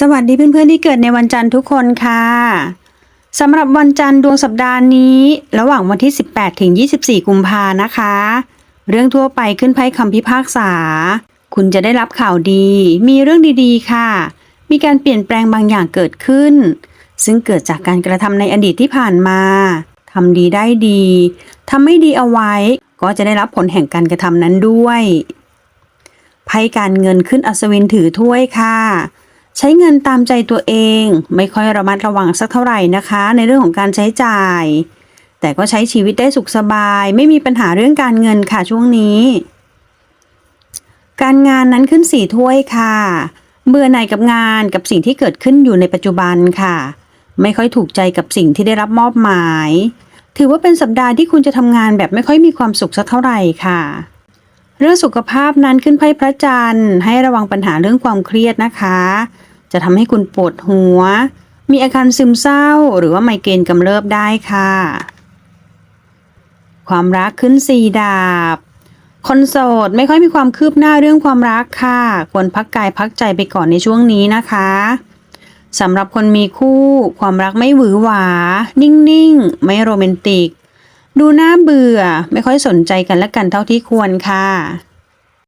สวัสดีเพื่อนๆที่เกิดในวันจันทร์ทุกคนค่ะสำหรับวันจันทร์ดวงสัปดาห์นี้ ระหว่างวันที่ 18 ถึง 24 กุมภานะคะ เรื่องทั่วไปขึ้นไพ่คำพิพากษา คุณจะได้รับข่าวดี มีเรื่องดีๆ ค่ะ มีการเปลี่ยนแปลงบางอย่างเกิดขึ้น ซึ่งเกิดจากการกระทำในอดีตที่ผ่านมาทำดีได้ดีทำไม่ดีเอาไว้ ก็จะได้รับผลแห่งการกระทำนั้นด้วยไพ่การเงินขึ้นอัศวินถือถ้วยค่ะ ใช้เงินตามใจตัวเอง ไม่ค่อยระมัดระวังสักเท่าไหร่นะคะ ในเรื่องของการใช้จ่าย แต่ก็ใช้ชีวิตได้สุขสบาย ไม่มีปัญหาเรื่องการเงินค่ะช่วงนี้ การงานนั้นขึ้นสี่ถ้วยค่ะ เบื่อหน่ายกับงานกับสิ่งที่เกิดขึ้นอยู่ในปัจจุบันค่ะ ไม่ค่อยถูกใจกับสิ่งที่ได้รับมอบหมาย ถือว่าเป็นสัปดาห์ที่คุณจะทำงานแบบไม่ค่อยมีความสุขสักเท่าไหร่ค่ะเรื่องสุขภาพนั้นขึ้นไพ่พระจันทร์ให้ระวังปัญหาเรื่องความเครียดนะคะ จะทำให้คุณปวดหัว มีอาการซึมเศร้าหรือว่าไมเกรนกำเริบได้ค่ะ ความรักขึ้นสี่ดาบ คนโสดไม่ค่อยมีความคืบหน้าเรื่องความรักค่ะ ควรพักกายพักใจไปก่อนในช่วงนี้นะคะสำหรับคนมีคู่ความรักไม่หวือหวา นิ่งๆ ไม่โรแมนติก ดูน่าเบื่อไม่ค่อยสนใจกันและกันเท่าที่ควรค่ะ